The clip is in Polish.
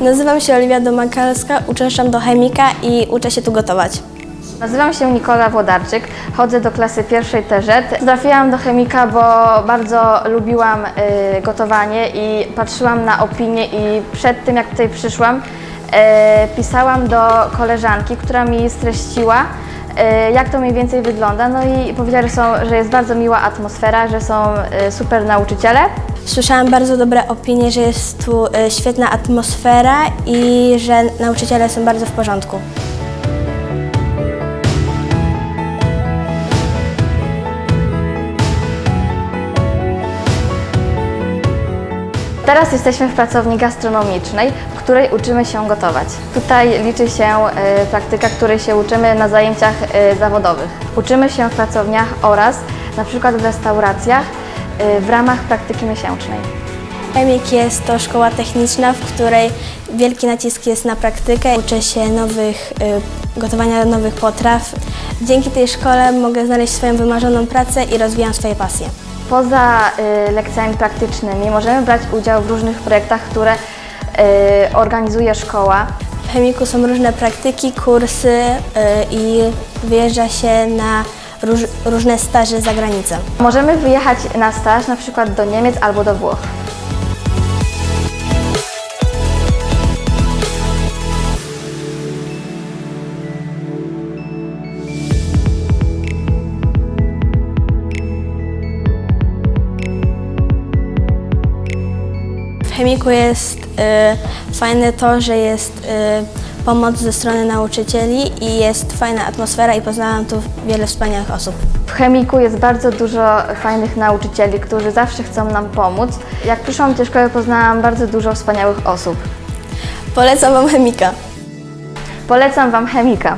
Nazywam się Oliwia Domakalska, uczęszczam do chemika i uczę się tu gotować. Nazywam się Nikola Włodarczyk, chodzę do klasy pierwszej TZ. Trafiłam do chemika, bo bardzo lubiłam y, gotowanie i patrzyłam na opinie i przed tym jak tutaj przyszłam, y, pisałam do koleżanki, która mi streściła, jak to mniej więcej wygląda. No i powiedziała, że, są, że jest bardzo miła atmosfera, że są y, super nauczyciele. Słyszałam bardzo dobre opinie, że jest tu e, świetna atmosfera i że nauczyciele są bardzo w porządku. Teraz jesteśmy w pracowni gastronomicznej, w której uczymy się gotować. Tutaj liczy się y, praktyka, której się uczymy na zajęciach y, zawodowych. Uczymy się w pracowniach oraz na przykład w restauracjach y, w ramach praktyki miesięcznej. Chemik jest to szkoła techniczna, w której wielki nacisk jest na praktykę. Uczę się nowych, e, gotowania nowych potraw. Dzięki tej szkole mogę znaleźć swoją wymarzoną pracę i rozwijam swoje pasje. Poza y, lekcjami praktycznymi możemy brać udział w różnych projektach, które y, organizuje szkoła. W chemiku są różne praktyki, kursy e, i wyjeżdża się na róż, różne staże za granicę. Możemy wyjechać na staż na przykład do Niemiec albo do Włoch. Chemiku jest e, fajne to, że jest e, pomoc ze strony nauczycieli i jest fajna atmosfera i poznałam tu wiele wspaniałych osób. W chemiku jest bardzo dużo fajnych nauczycieli, którzy zawsze chcą nam pomóc. Jak przyszłam do szkoły, poznałam bardzo dużo wspaniałych osób. Polecam Wam chemika. Polecam Wam chemika.